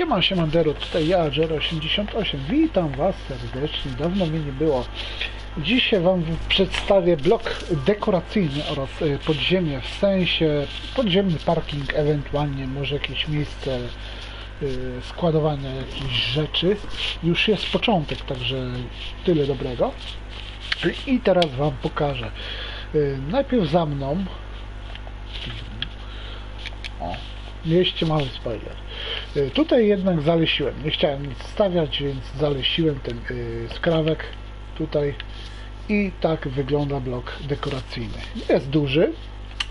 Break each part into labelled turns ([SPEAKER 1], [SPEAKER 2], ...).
[SPEAKER 1] Siema, siemandero, tutaj ja, Jero88. Witam Was serdecznie, dawno mnie nie było. Dzisiaj Wam przedstawię blok dekoracyjny oraz y, podziemie, w sensie podziemny parking, ewentualnie może jakieś miejsce y, składowania jakichś rzeczy. Już jest początek, także tyle dobrego. I teraz Wam pokażę. Y, Najpierw za mną. O, mieście mały spoiler. Y, Tutaj jednak zalesiłem. Nie chciałem nic stawiać, więc zalesiłem ten y, skrawek tutaj i tak wygląda blok dekoracyjny. Jest duży,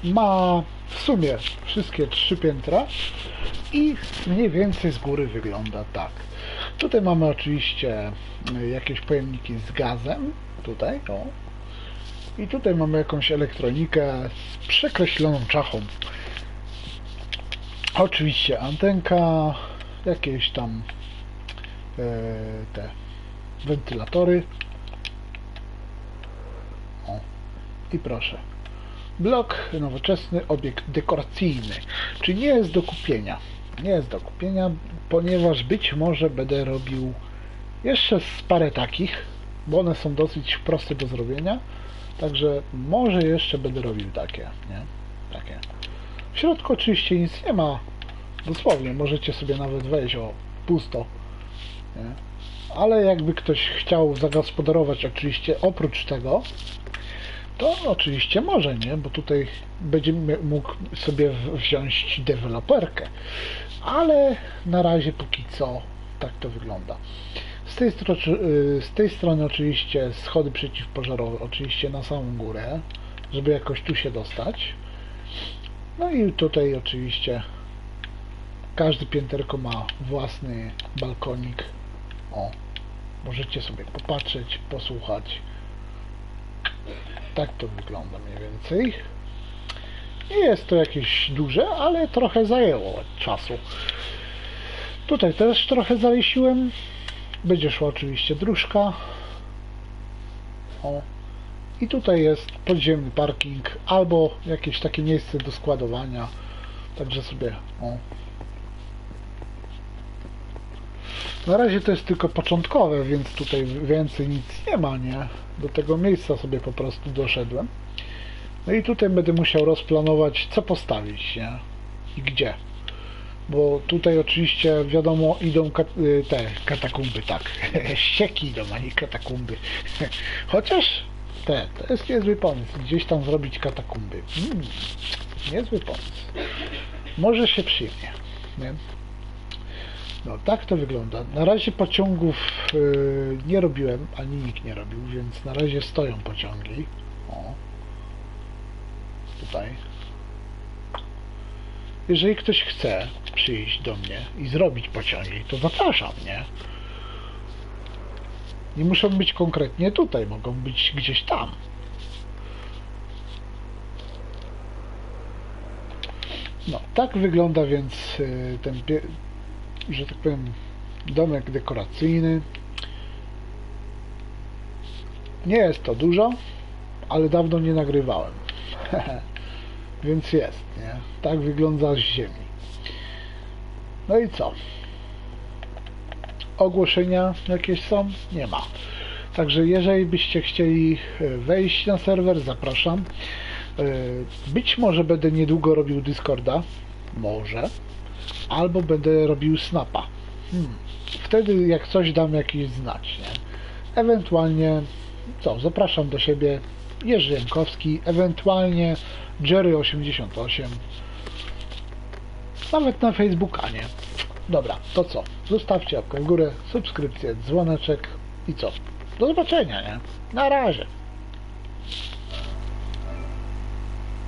[SPEAKER 1] ma w sumie wszystkie trzy piętra i mniej więcej z góry wygląda tak. Tutaj mamy oczywiście y, jakieś pojemniki z gazem, tutaj, o. I tutaj mamy jakąś elektronikę z przekreśloną czachą. Oczywiście antenka, jakieś tam e, te wentylatory. O, i proszę. Blok nowoczesny, obiekt dekoracyjny. Czy nie jest do kupienia? Nie jest do kupienia, ponieważ być może będę robił jeszcze z parę takich, bo one są dosyć proste do zrobienia. Także może jeszcze będę robił takie, nie? Takie. W środku oczywiście nic nie ma. Dosłownie, możecie sobie nawet wejść o pusto. Nie? Ale jakby ktoś chciał zagospodarować oczywiście oprócz tego, to oczywiście może, nie? Bo tutaj będzie mógł sobie wziąć deweloperkę. Ale na razie póki co tak to wygląda. Z tej, y, z tej strony oczywiście schody przeciwpożarowe, oczywiście na samą górę, żeby jakoś tu się dostać. No i tutaj oczywiście każdy pięterko ma własny balkonik. O, możecie sobie popatrzeć, posłuchać. Tak to wygląda mniej więcej. Nie jest to jakieś duże, ale trochę zajęło czasu. Tutaj też trochę zawiesiłem. Będzie szła oczywiście dróżka. O, i tutaj jest podziemny parking albo jakieś takie miejsce do składowania. Także sobie o. Na razie to jest tylko początkowe, więc tutaj więcej nic nie ma, nie? Do tego miejsca sobie po prostu doszedłem. No i tutaj będę musiał rozplanować, co postawić, nie? I gdzie. Bo tutaj oczywiście wiadomo idą kat y, te katakumby, tak. Ścieki idą, a nie katakumby. Chociaż te, to jest niezły pomysł. Gdzieś tam zrobić katakumby. Mm, niezły pomysł. Może się przyjmie. Nie? No tak to wygląda. Na razie pociągów y, nie robiłem, ani nikt nie robił, więc na razie stoją pociągi. O. Tutaj. Jeżeli ktoś chce przyjść do mnie i zrobić pociągi, to zapraszam, nie? Nie muszą być konkretnie tutaj, mogą być gdzieś tam. No, tak wygląda więc y, ten, że tak powiem, domek dekoracyjny. Nie jest to dużo, ale dawno nie nagrywałem. Więc jest, nie? Tak wygląda z ziemi. No i co? Ogłoszenia jakieś są? Nie ma. Także jeżeli byście chcieli e, wejść na serwer, zapraszam. E, Być może będę niedługo robił Discorda. Może. Albo będę robił Snapa. Hmm. Wtedy jak coś dam jakiś znać, nie? Ewentualnie co, zapraszam do siebie Jerzy Jankowski, ewentualnie Jerry88 nawet na Facebooka, nie? Dobra, to co? Zostawcie łapkę w górę, subskrypcję, dzwoneczek i co? Do zobaczenia, nie? Na razie.